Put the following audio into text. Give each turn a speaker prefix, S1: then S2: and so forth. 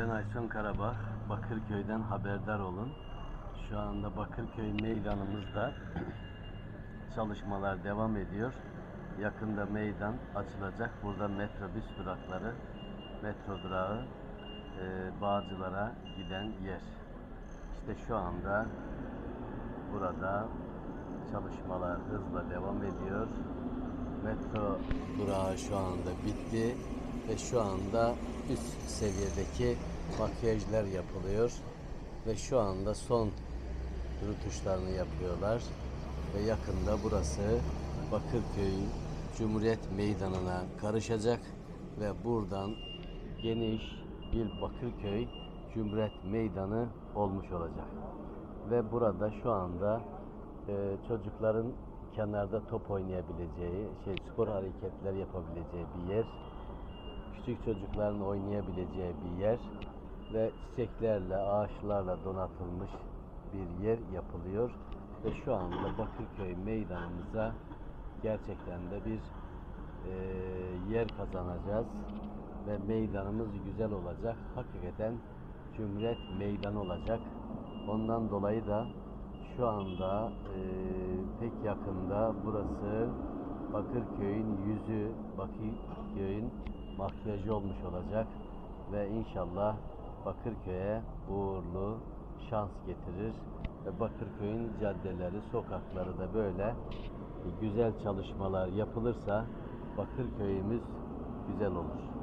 S1: Ben Aysun Karabağ. Bakırköy'den haberdar olun. Şu anda Bakırköy meydanımızda çalışmalar devam ediyor. Yakında meydan açılacak. Burada metrobüs durakları, metro durağı, e, Bağcılar'a giden yer. İşte şu anda burada çalışmalar hızla devam ediyor. Metro durağı şu anda bitti ve şu anda üst seviyedeki makyajlar yapılıyor ve şu anda son rutuşlarını yapıyorlar ve yakında burası Bakırköy Cumhuriyet Meydanı'na karışacak ve buradan geniş bir Bakırköy Cumhuriyet Meydanı olmuş olacak. Ve burada şu anda e, çocukların kenarda top oynayabileceği, şey spor hareketler yapabileceği bir yer. Küçük çocukların oynayabileceği bir yer ve çiçeklerle, ağaçlarla donatılmış bir yer yapılıyor ve şu anda Bakırköy meydanımıza gerçekten de bir e, yer kazanacağız ve meydanımız güzel olacak. Hakikaten Cumhuriyet Meydanı olacak. Ondan dolayı da şu anda e, pek yakında burası Bakırköy'ün yüzü, Bakırköy'ün makyajı olmuş olacak ve inşallah Bakırköy'e uğurlu şans getirir ve Bakırköy'ün caddeleri, sokakları da böyle güzel çalışmalar yapılırsa Bakırköy'ümüz güzel olur.